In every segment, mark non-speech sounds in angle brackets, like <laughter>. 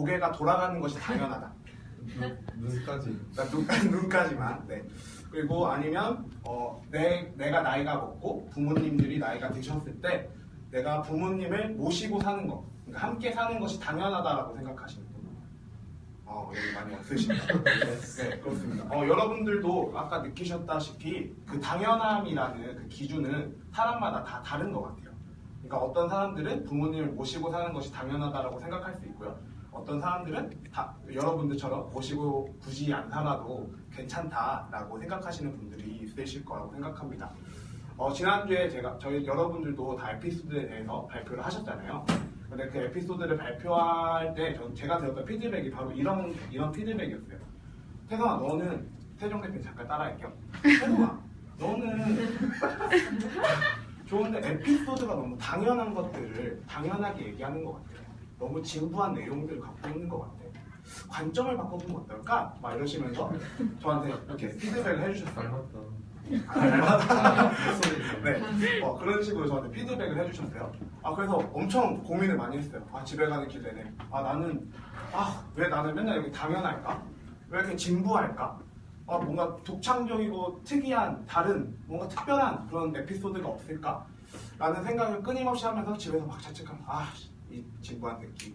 고개가 돌아가는 것이 당연하다. 눈까지. 그러니까 눈, <laughs> 눈까지만. 네. 그리고 아니면 어, 내, 내가 나이가 먹고 부모님들이 나이가 드셨을 때 내가 부모님을 모시고 사는 것, 그러니까 함께 사는 것이 당연하다라고 생각하시는 분. 어, 여기 많이 없으시네요. <laughs> 네, 그렇습니다. 어, 여러분들도 아까 느끼셨다시피 그 당연함이라는 그 기준은 사람마다 다 다른 것 같아요. 그러니까 어떤 사람들은 부모님을 모시고 사는 것이 당연하다라고 생각할 수 있고요. 어떤 사람들은 다 여러분들처럼 모시고 굳이 안 살아도 괜찮다라고 생각하시는 분들이 있으실 거라고 생각합니다. 어, 지난주에 제가 저희 여러분들도 다 에피소드에 대해서 발표를 하셨잖아요. 근데 그 에피소드를 발표할 때 전 제가 들었던 피드백이 바로 이런 이런 피드백이었어요. 태성아 너는 세종 대표 잠깐 따라할게요. 태성아 너는 <laughs> 좋은데 에피소드가 너무 당연한 것들을 당연하게 얘기하는 것 같아요. 너무 진부한 내용들을 갖고 있는 것 같아요. 관점을 바꿔보면 어떨까? 막 이러시면서 저한테 이렇게 피드백을 해주셨어요. 닮았다. 네, 어, 그런 식으로 저한테 피드백을 해주셨어요. 아 그래서 엄청 고민을 많이 했어요. 아 집에 가는 길 내내 아 나는 아 왜 나는 맨날 여기 당연할까? 왜 이렇게 진부할까? 아 뭔가 독창적이고 특이한 다른 뭔가 특별한 그런 에피소드가 없을까? 라는 생각을 끊임없이 하면서 집에서 막 자책하면 아 이 진부한 새끼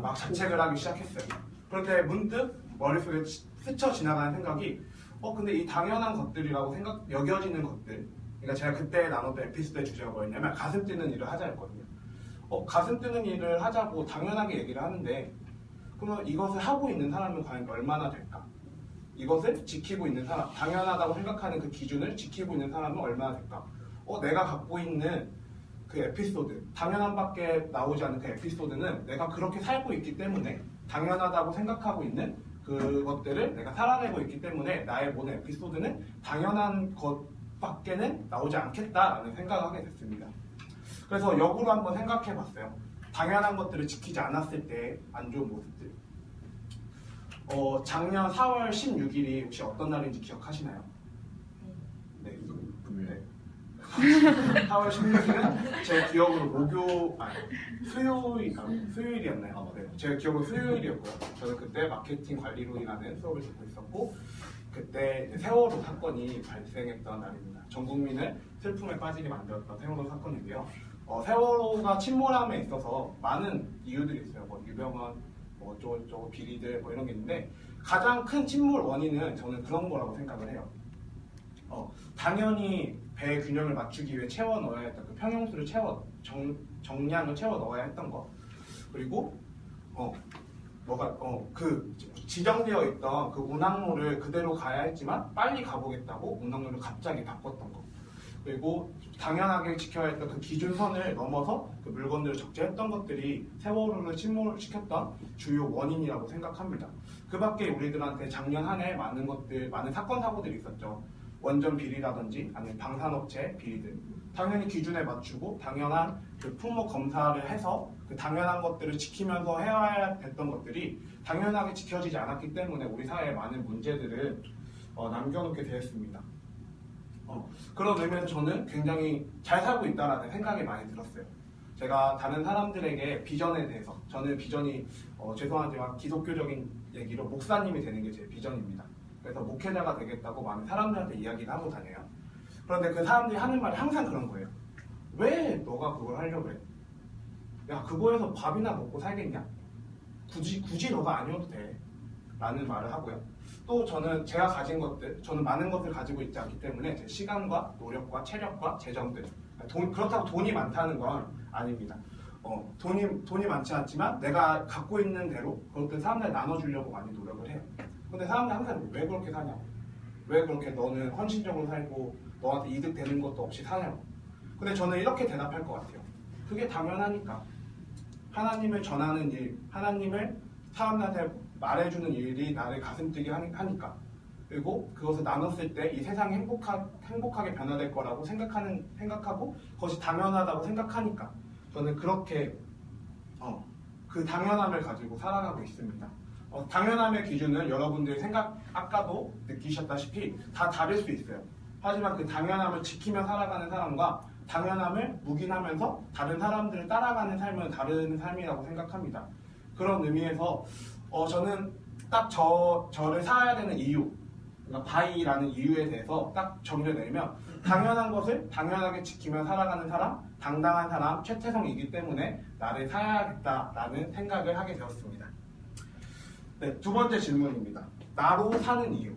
막 자책을 하기 시작했어요. 그런데 문득 머릿속에 치- 스쳐 지나가는 생각이 어 근데 이 당연한 것들이라고 생각 여겨지는 것들 그러니까 제가 그때 나눴던 에피소드의 주제가 뭐였냐면 가슴 뛰는 일을 하자였거든요. 어 가슴 뛰는 일을 하자고 당연하게 얘기를 하는데 그러면 이것을 하고 있는 사람은 과연 얼마나 될까? 이것을 지키고 있는 사람, 당연하다고 생각하는 그 기준을 지키고 있는 사람은 얼마나 될까? 어, 내가 갖고 있는 그 에피소드, 당연한 밖에 나오지 않는 그 에피소드는 내가 그렇게 살고 있기 때문에 당연하다고 생각하고 있는 그것들을 내가 살아내고 있기 때문에 나의 모든 에피소드는 당연한 것밖에는 나오지 않겠다라는 생각을 하게 됐습니다. 그래서 역으로 한번 생각해 봤어요. 당연한 것들을 지키지 않았을 때 안 좋은 모습들. 어, 작년 4월 16일이 혹시 어떤 날인지 기억하시나요? 네. 네. <laughs> 4월 16일은 제 기억으로 목요, 아니, 수요일, 아, 수요일이었나요? 네. 제 기억으로 수요일이었고요. 저는 그때 마케팅 관리론이라는 수업을 듣고 있었고, 그때 세월호 사건이 발생했던 날입니다. 전 국민을 슬픔에 빠지게 만들었던 세월호 사건인데요. 어, 세월호가 침몰함에 있어서 많은 이유들이 있어요. 뭐 유병헌, 뭐 어쩌고저쩌고 비리들 뭐 이런 게 있는데 가장 큰 침몰 원인은 저는 그런 거라고 생각을 해요. 어, 당연히 배 균형을 맞추기 위해 채워 넣어야 했던 그 평형수를 채워 정, 정량을 채워 넣어야 했던 거 그리고 어 뭐가 어 그 지정되어 있던 그 운항로를 그대로 가야 했지만 빨리 가보겠다고 운항로를 갑자기 바꿨던 거 그리고 당연하게 지켜야 했던 그 기준선을 넘어서 그 물건들을 적재했던 것들이 세월호를 침몰시켰던 주요 원인이라고 생각합니다. 그 밖에 우리들한테 작년 한 해 많은 것들, 많은 사건, 사고들이 있었죠. 원전 비리라든지 아니면 방산업체 비리들. 당연히 기준에 맞추고 당연한 그 품목 검사를 해서 그 당연한 것들을 지키면서 해야 됐던 것들이 당연하게 지켜지지 않았기 때문에 우리 사회의 많은 문제들을 어, 남겨놓게 되었습니다. 어, 그런 의미에서 저는 굉장히 잘 살고 있다라는 생각이 많이 들었어요. 제가 다른 사람들에게 비전에 대해서 저는 비전이 어, 죄송하지만 기독교적인 얘기로 목사님이 되는 게 제 비전입니다. 그래서 목회자가 되겠다고 많은 사람들한테 이야기를 하고 다녀요. 그런데 그 사람들이 하는 말이 항상 그런 거예요. 왜 너가 그걸 하려고 해? 야 그거에서 밥이나 먹고 살겠냐? 굳이 굳이 너가 아니어도 돼. 라는 말을 하고요. 또 저는 제가 가진 것들, 저는 많은 것을 가지고 있지 않기 때문에 제 시간과 노력과 체력과 재정들, 돈, 그렇다고 돈이 많다는 건 아닙니다. 어, 돈이, 돈이 많지 않지만 내가 갖고 있는 대로 그것들 사람들 나눠주려고 많이 노력을 해요. 근데 사람들 항상 왜 그렇게 사냐고. 왜 그렇게 너는 헌신적으로 살고 너한테 이득 되는 것도 없이 사냐고. 근데 저는 이렇게 대답할 것 같아요. 그게 당연하니까. 하나님을 전하는 일, 하나님을 사람들한테 말해주는 일이 나를 가슴 뛰게 하니- 하니까. 그리고 그것을 나눴을 때 이 세상이 행복하, 행복하게 변화될 거라고 생각하는, 생각하고 그것이 당연하다고 생각하니까. 저는 그렇게, 어, 그 당연함을 가지고 살아가고 있습니다. 어, 당연함의 기준은 여러분들이 생각, 아까도 느끼셨다시피 다 다를 수 있어요. 하지만 그 당연함을 지키며 살아가는 사람과 당연함을 묵인하면서 다른 사람들을 따라가는 삶은 다른 삶이라고 생각합니다. 그런 의미에서 어, 저는 딱 저, 저를 살아야 되는 이유, 그러니까 바이라는 이유에 대해서 딱 정의를 내리면 당연한 것을 당연하게 지키며 살아가는 사람, 당당한 사람, 최태성이기 때문에 나를 살아야겠다라는 생각을 하게 되었습니다. 네, 두 번째 질문입니다. 나로 사는 이유.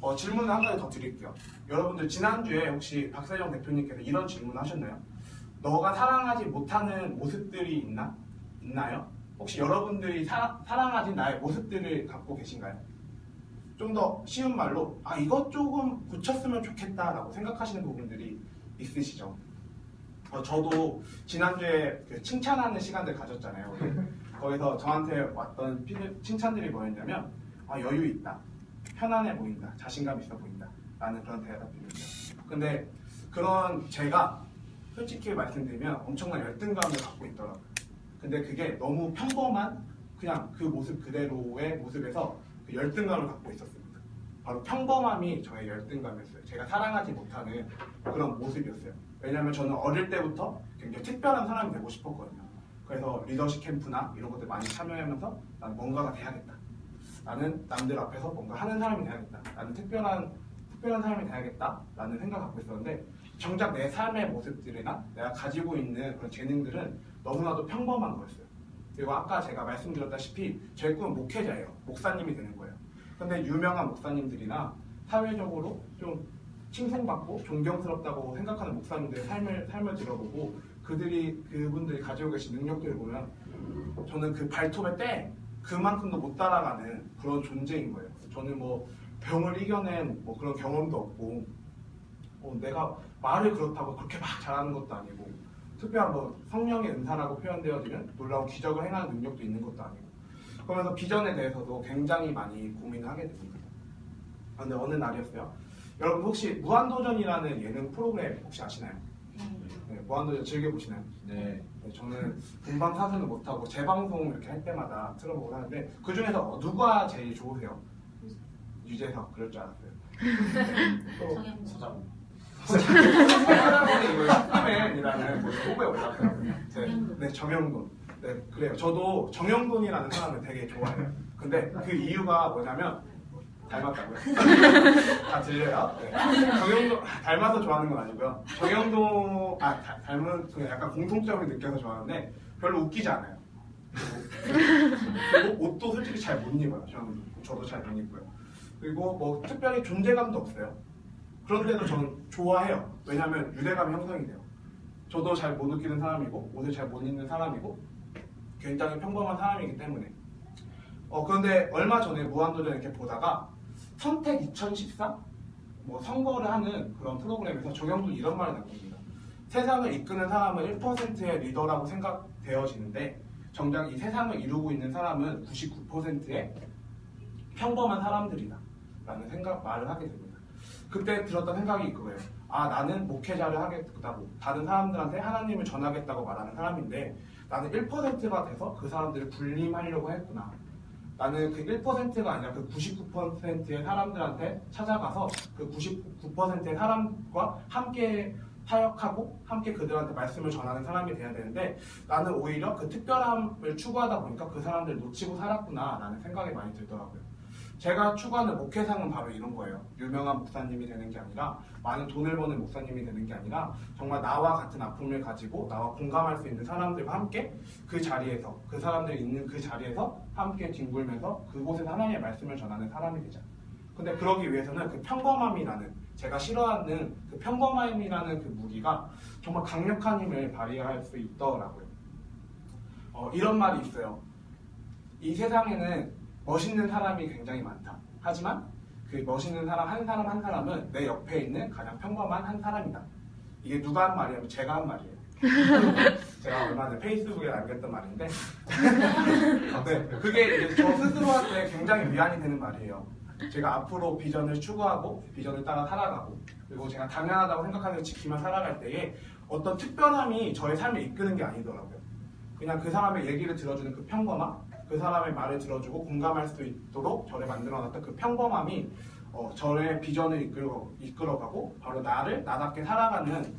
어, 질문을 한 가지 더 드릴게요. 여러분들 지난주에 혹시 박세정 대표님께서 이런 질문 하셨나요? 너가 사랑하지 못하는 모습들이 있나? 있나요? 혹시 여러분들이 사, 사랑하지 나의 모습들을 갖고 계신가요? 좀 더 쉬운 말로 아 이것 조금 고쳤으면 좋겠다라고 생각하시는 부분들이 있으시죠? 어, 저도 지난주에 그 칭찬하는 시간들 가졌잖아요. 거기서 저한테 왔던 칭찬들이 뭐였냐면 아, 여유 있다, 편안해 보인다, 자신감 있어 보인다 라는 그런 대답들이었어요. 근데 그런 제가 솔직히 말씀드리면 엄청난 열등감을 갖고 있더라고요. 근데 그게 너무 평범한 그냥 그 모습 그대로의 모습에서 그 열등감을 갖고 있었습니다. 바로 평범함이 저의 열등감이었어요. 제가 사랑하지 못하는 그런 모습이었어요. 왜냐하면 저는 어릴 때부터 굉장히 특별한 사람이 되고 싶었거든요. 그래서 리더십 캠프나 이런 것들 많이 참여하면서 난 뭔가가 돼야겠다. 나는 남들 앞에서 뭔가 하는 사람이 돼야겠다. 나는 특별한 특별한 사람이 돼야겠다라는 생각을 갖고 있었는데 정작 내 삶의 모습들이나 내가 가지고 있는 그런 재능들은 너무나도 평범한 거였어요. 그리고 아까 제가 말씀드렸다시피 제 꿈은 목회자예요. 목사님이 되는 거예요. 근데 유명한 목사님들이나 사회적으로 좀 칭송받고 존경스럽다고 생각하는 목사님들의 삶을 삶을 들어보고 그들이 그분들이 가지고 계신 능력들을 보면 저는 그 발톱의 때 그만큼도 못 따라가는 그런 존재인 거예요. 저는 뭐 병을 이겨낸 뭐 그런 경험도 없고 어, 내가 말을 그렇다고 그렇게 막 잘하는 것도 아니고 특별한 뭐 성령의 은사라고 표현되어지는 놀라운 기적을 행하는 능력도 있는 것도 아니고 그러면서 비전에 대해서도 굉장히 많이 고민을 하게 됩니다. 아, 근데 어느 날이었어요. 여러분 혹시 무한도전이라는 예능 프로그램 혹시 아시나요? 네, 무한도전 즐겨 보시나요? 네. 네, 저는 본방 사수는 못하고 재방송 이렇게 할 때마다 틀어보고 하는데 그 중에서 누가 제일 좋으세요? 유재석 그럴 줄 알았어요. <laughs> 또. 서장. 사람이 이거 슈퍼맨이라는 뭐 후보에 올랐어요. 네, 정영돈. 네, 정영돈. 네, 그래요. 저도 정영돈이라는 사람을 되게 좋아해요. 근데 그 이유가 뭐냐면 닮았다고요? 다 들려요? 네. 정영돈 닮아서 좋아하는 건 아니고요. 정영돈 아 닮- 닮은 그 약간 공통점을 느껴서 좋아하는데 별로 웃기지 않아요. 그리고 옷도 솔직히 잘 못 입어요. 저는 저도 잘 못 입고요. 그리고 뭐 특별히 존재감도 없어요. 그런데도 저는 좋아해요. 왜냐하면 유대감이 형성이 돼요. 저도 잘못 느끼는 사람이고 옷을 잘 못 입는 사람이고 굉장히 평범한 사람이기 때문에 어 그런데 얼마 전에 무한도전 이렇게 보다가 선택 2014 뭐 선거를 하는 그런 프로그램에서 정영돈 이런 말을 남깁니다. 세상을 이끄는 사람은 1%의 리더라고 생각되어지는데 정작 이 세상을 이루고 있는 사람은 99%의 평범한 사람들이다 라는 생각 말을 하게 됩니다. 그때 들었던 생각이 이거예요. 아 나는 목회자를 하겠다고 다른 사람들한테 하나님을 전하겠다고 말하는 사람인데 나는 1%가 돼서 그 사람들을 군림하려고 했구나. 나는 그 1%가 아니라 그 99%의 사람들한테 찾아가서 그 99%의 사람과 함께 사역하고 함께 그들한테 말씀을 전하는 사람이 돼야 되는데 나는 오히려 그 특별함을 추구하다 보니까 그 사람들 을 놓치고 살았구나라는 생각이 많이 들더라고요. 제가 추구하는 목회상은 바로 이런 거예요. 유명한 목사님이 되는 게 아니라 많은 돈을 버는 목사님이 되는 게 아니라 정말 나와 같은 아픔을 가지고 나와 공감할 수 있는 사람들과 함께 그 자리에서 그 사람들이 있는 그 자리에서 함께 뒹굴면서 그곳에서 하나님의 말씀을 전하는 사람이 되자. 근데 그러기 위해서는 그 평범함이라는 제가 싫어하는 그 평범함이라는 그 무기가 정말 강력한 힘을 발휘할 수 있더라고요. 어, 이런 말이 있어요. 이 세상에는 멋있는 사람이 굉장히 많다. 하지만 그 멋있는 사람 한 사람 한 사람은 내 옆에 있는 가장 평범한 한 사람이다. 이게 누가 한 말이냐면 제가 한 말이에요. <laughs> 제가 얼마 전에 페이스북에 남겼던 말인데 <laughs> 네, 그게 저 스스로한테 굉장히 위안이 되는 말이에요. 제가 앞으로 비전을 추구하고 비전을 따라 살아가고 그리고 제가 당연하다고 생각하는 걸 지키며 살아갈 때에 어떤 특별함이 저의 삶을 이끄는 게 아니더라고요. 그냥 그 사람의 얘기를 들어주는 그 평범함, 그 사람의 말을 들어주고 공감할 수 있도록 저를 만들어놨던 그 평범함이 어, 저의 비전을 이끌어, 이끌어가고 바로 나를 나답게 살아가는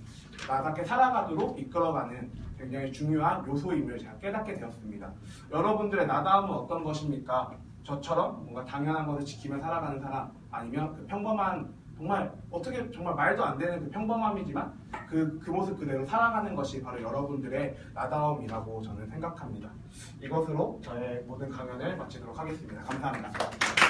나답게 살아가도록 이끌어가는 굉장히 중요한 요소임을 제가 깨닫게 되었습니다. 여러분들의 나다움은 어떤 것입니까? 저처럼 뭔가 당연한 것을 지키며 살아가는 사람 아니면 그 평범한 정말 어떻게 정말 말도 안 되는 그 평범함이지만 그, 그 모습 그대로 살아가는 것이 바로 여러분들의 나다움이라고 저는 생각합니다. 이것으로 저의 모든 강연을 마치도록 하겠습니다. 감사합니다.